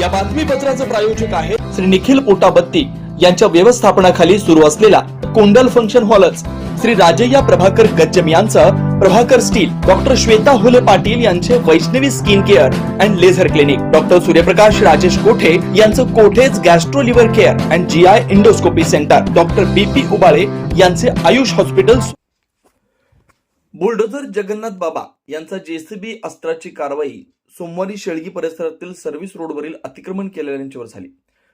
या बातमीपत्राचं प्रायोजक आहे श्री निखिल पोटाबत्ती यांच्या व्यवस्थापनाखाली सुरू असलेला कोंडल फंक्शन हॉलच. श्री राजय्या प्रभाकर गज्जम यांचं प्रभाकर स्टील डॉक्टर श्वेता होले पाटील यांचे Vaishnavi skin care and laser clinic. Doctor Suryaprakash Rajesh Kothe यांचं Kothe's gastro liver care and G I endoscopy centre. Doctor B P Ubale यांचे आयुष हॉस्पिटल बुलडोझर जगन्नाथ बाबा यांचा जेसीबी अस्त्राची कारवाई सोमवारी शेळगी परिसरातील सर्व्हिस रोडवरील अतिक्रमण केलेल्यांच्यावर झाली.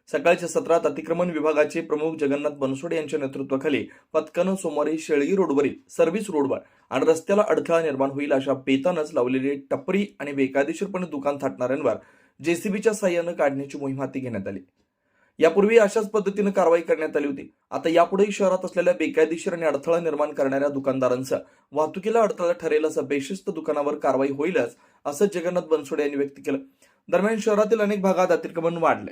सकाळच्या सत्रात अतिक्रमण विभागाचे प्रमुख जगन्नाथ बनसोडे यांच्या नेतृत्वाखाली पथकानं सोमवारी शेळगी रोडवरील सर्व्हिस रोडवर आणि रस्त्याला अडथळा निर्माण होईल अशा पेतानच लावलेली टपरी आणि बेकायदेशीरपणे दुकान थाटणाऱ्यांवर जेसीबीच्या साह्यानं काढण्याची मोहीम हाती घेण्यात आली. यापूर्वी अशाच पद्धतीनं कारवाई करण्यात आली होती. आता यापुढेही शहरात असलेल्या बेकायदेशीर आणि अडथळा निर्माण करणाऱ्या दुकानदारांचं वाहतुकीला अडथळा ठरेल असं बेशिस्त दुकानावर कारवाई होईलच असं जगन्नाथ बनसोडे यांनी व्यक्त केलं. दरम्यान शहरातील अनेक भागात अतिक्रमण वाढले.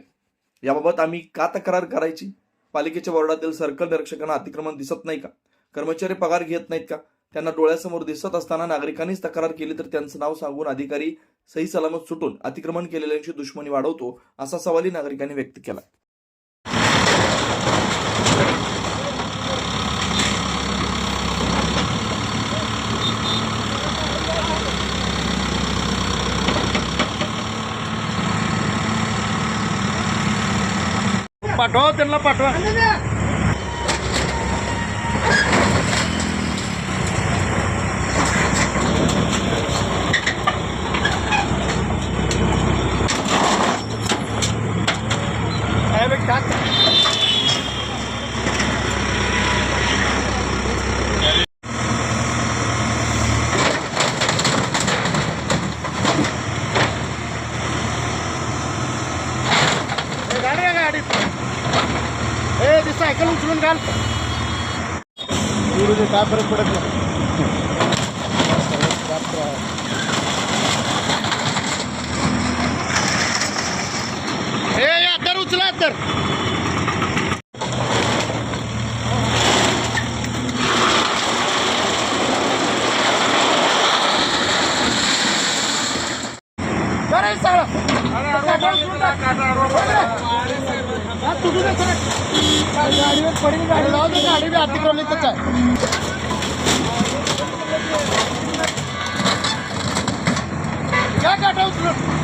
याबाबत आम्ही का तक्रार करायची? पालिकेच्या वॉर्डातील सर्कल निरीक्षकांना अतिक्रमण दिसत नाही का? कर्मचारी पगार घेत नाहीत का? त्यांना डोळ्यासमोर दिसत असताना नागरिकांनीच तक्रार केली तर त्यांचं नाव सांगून अधिकारी सही सलामत सुटून अतिक्रमण केलेल्यांची दुश्मनी वाढवतो असा सवालही नागरिकांनी व्यक्त केला. पाठवा त्यांना पाठवा सायकल उचलून घाल. काय फरक पडत नाही. ए या तर उचला तर. गाडी बी अतिक्रमणीतच आहे. काय काटा उचलून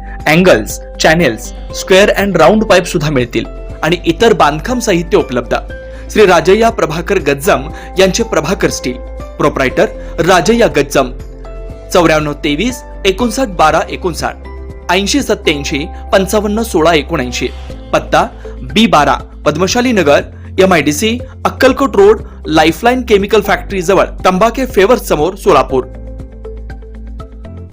angles channels square and round pipe सुद्धा मिळतील. आणि इतर बांधकाम साहित्य उपलब्ध. श्री राजय्या प्रभाकर गज्जम यांचे प्रभाकर स्टील प्रोप्रायटर राजय्या गज्जम. चौऱ्याण्णव तेवीस एकोणसाठ बारा एकोणसाठ. ऐंशी सत्याऐंशी पंचावन्न सोळा एकोणऐंशी. पत्ता बी बारा Padmashali Nagar M I D C Akkalkot road lifeline chemical factory जवळ तंबाखे फेवर्स समोर सोलापूर.